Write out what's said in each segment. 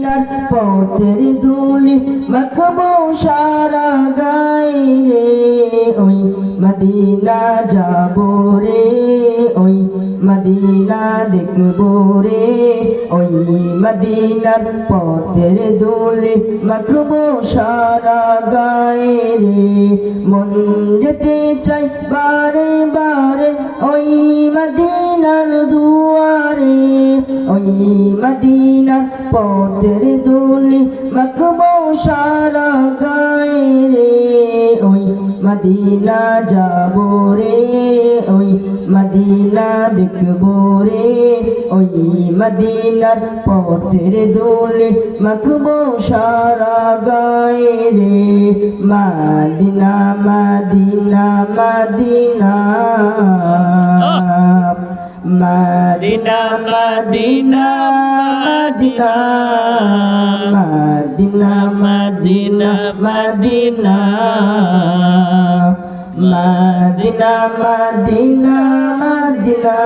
মদিনার পথের দুলি মাখবো সারা গায়ে। রে ওই মদিনা যাব রে, ওই মদিনা দেখব রে। ওই মদিনার পথের দুলি মাখবো সারা গায়ে রে। মন যেতে চাই বারে বারে ওই মদিনার পথের দুলি মাখবো সারা গায়ে রে। ওই মদিনা যাব রে, ওই মদিনা দেখব রে। ওই মদিনার পথের দোলে মাখবো সারা গায়ে রে। Medina Medina Medina. Medina Medina Medina Medina Medina Medina Medina Medina Madina.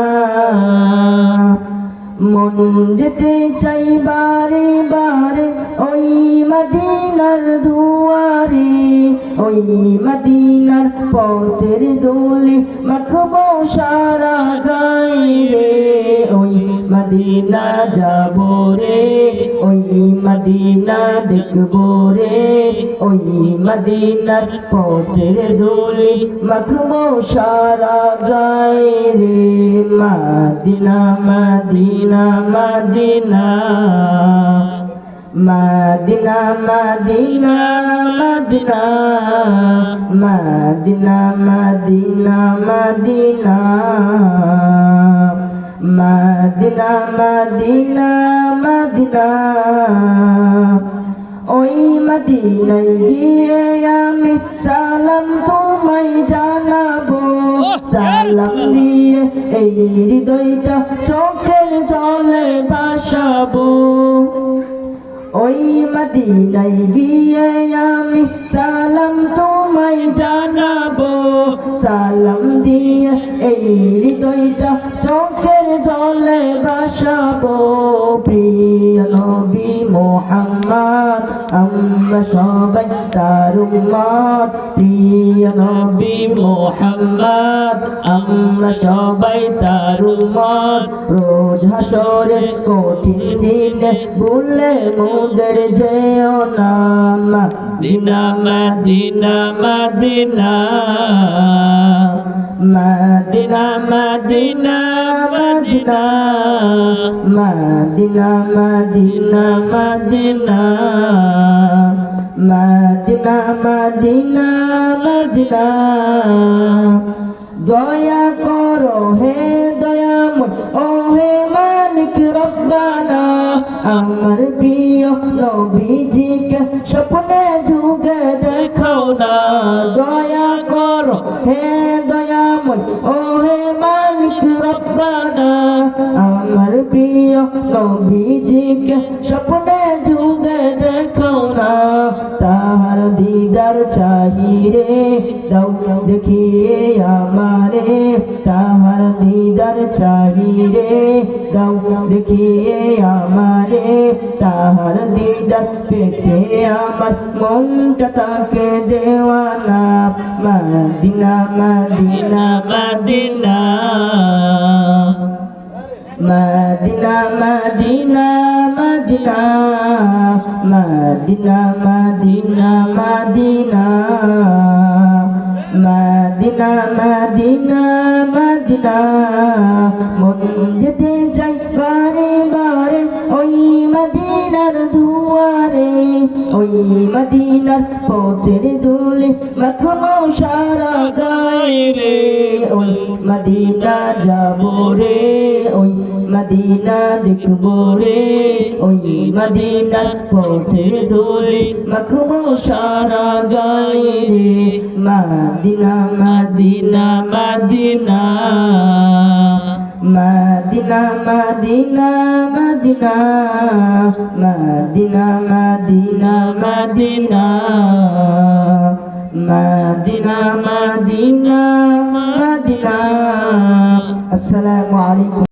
মন যেতে চাই বারে বারে ওই মদিনার দুয়ারে, ওই মদিনার পথের দোলে মাখবো সারা গায়ে রে। ওই মদিনা যাব রে। ওই মদিনা দেখব রে। ওই মদিনার পথের দোলে মাখবো সারা গায়ে রে। Medina Medina Medina. Medina Medina Medina Medina Medina Medina Medina Medina Medina. ওই মদিনায় গিয়ে আমি সালাম তোমায় জানাব। সালাম দিয়ে এই হৃদয়টা চোখের জলে ভাসাবো। ওই মদিনায় গিয়ে আমি সালাম তোমায় জানাব। সালাম দিয়ে এই হৃদয়টা চোখের জলে ভাসাবো। আমরা সবাই তার উম্মত। প্রিয় নবী মোহাম্মদ আমরা সবাই তার উম্মত। রোজ হাসরে কঠিন দিনে ভুলে মোদের যেও নাম দিনা Medina Medina. Medina Medina. Medina Medina Medina Medina Medina Medina Medina. দয়া করো হে দয়াময়, ও হে মালিক রব্বানা। আমার প্রিয় নবীজিকে স্বপ্নে যুগে দেখাও না। দয়া করো হে দয়াময় ও ওহে মালিক রব্বানা, আমার প্রিয় নবীজিকে স্বপ্নে যুগে দেখাও না, তাহার দিদার চাহিরে দাও দেখিয়ে আমারে, তাহার দিদার চাহিরে দাও, দেখিয়ে আমারে, তাহার দিদার পেতে আমার মনটা তাকে দেওয়ানা Medina Medina Medina. Medina Medina Medina. Medina Medina Medina. Medina Medina Medina. মদিনার পথের দোলে মাখমো সারা গায়ে রে। ওই মদিনা যাব রে, ওই মদিনা দেখব রে। ওই মদিনার পথে দোলে মাখবো সারা গায়ে রে। Medina Medina Medina Medina Medina Medina Medina Medina Medina Medina Medina Medina. আসসালামু আলাইকুম।